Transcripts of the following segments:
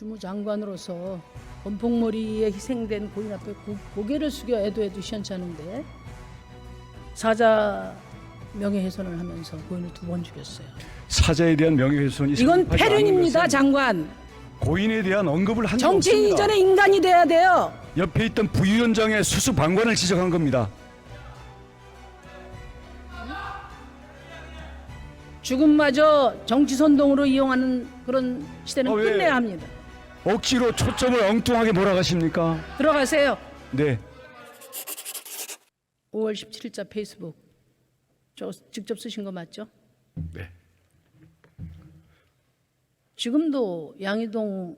주무장관으로서 건폭머리에 희생된 고인 앞에 고, 고개를 숙여 애도해도 시원찮은데 사자 명예훼손을 하면서 고인을 두 번 죽였어요. 사자에 대한 명예훼손이 이건 않은 패륜입니다, 것은 장관. 고인에 대한 언급을 한적 정치인 없습니다. 이전에 인간이 돼야 돼요. 옆에 있던 부위원장의 수수방관을 지적한 겁니다. 죽음마저 정치 선동으로 이용하는 그런 시대는 어, 왜? 끝내야 합니다. 억지로 초점을 엉뚱하게 몰아가십니까? 들어가세요. 네. 5월 17일자 페이스북 저 직접 쓰신 거 맞죠? 네. 지금도 양희동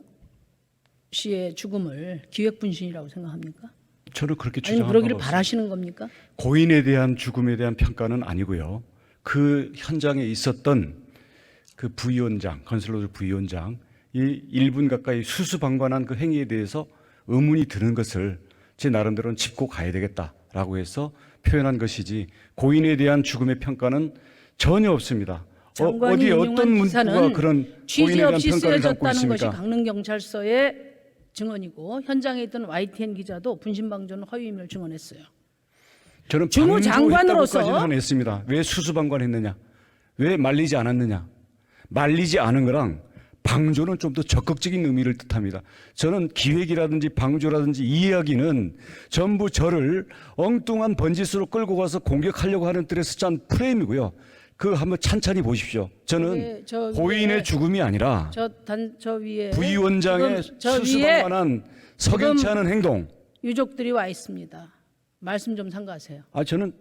씨의 죽음을 기획 분신이라고 생각합니까? 저는 그렇게 아니면 주장한 그러기를. 바라시는 겁니까? 고인에 대한 죽음에 대한 평가는 아니고요. 그 현장에 있었던 그 부위원장, 건설로드 부위원장 이 1분 가까이 수수방관한 그 행위에 대해서 의문이 드는 것을 제 나름대로는 짚고 가야 되겠다라고 해서 표현한 것이지 고인에 대한 죽음의 평가는 전혀 없습니다. 어, 어디 어떤 문구가 그런 취재 없이 쓰여졌다는 것이? 강릉 경찰서의 증언이고 현장에 있던 YTN 기자도 분신방조는 허위임을 증언했어요. 저는 주무 장관으로서 했습니다. 왜 수수방관했느냐? 왜 말리지 않았느냐? 말리지 않은 거랑 방조는 좀 더 적극적인 의미를 뜻합니다. 저는 기획이라든지 방조라든지 이 이야기는 전부 저를 엉뚱한 번짓으로 끌고 가서 공격하려고 하는 뜻에서 짠 프레임이고요. 그 한번 찬찬히 보십시오. 저는 네, 저 고인의 죽음이 아니라 저 단 저 위에 부위원장의 위에 수수방관한 석연치 않은 행동. 유족들이 와 있습니다. 말씀 좀 삼가하세요. 아 저는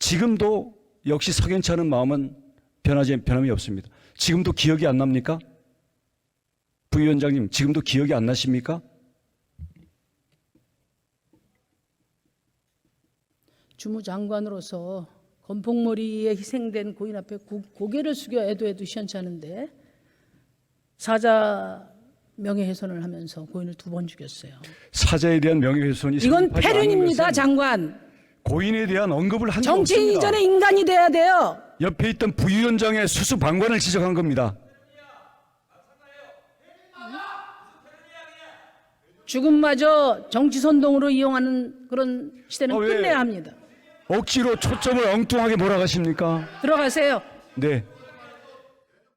지금도 역시 석연치 않은 마음은 변하지 변함이 없습니다. 지금도 기억이 안 납니까? 부위원장님 지금도 기억이 안 나십니까? 주무장관으로서 건폭머리에 희생된 고인 앞에 고, 고개를 숙여 애도해도 시원찮은데 사자 명예훼손을 하면서 고인을 두 번 죽였어요. 사자에 대한 명예훼손이 이건 패륜입니다, 장관. 고인에 대한 언급을 한 정치인 없습니다. 이전에 인간이 돼야 돼요. 옆에 있던 부위원장의 수수방관을 지적한 겁니다. 죽음마저 정치 선동으로 이용하는 그런 시대는 어, 왜? 끝내야 합니다. 억지로 초점을 엉뚱하게 몰아가십니까? 들어가세요. 네.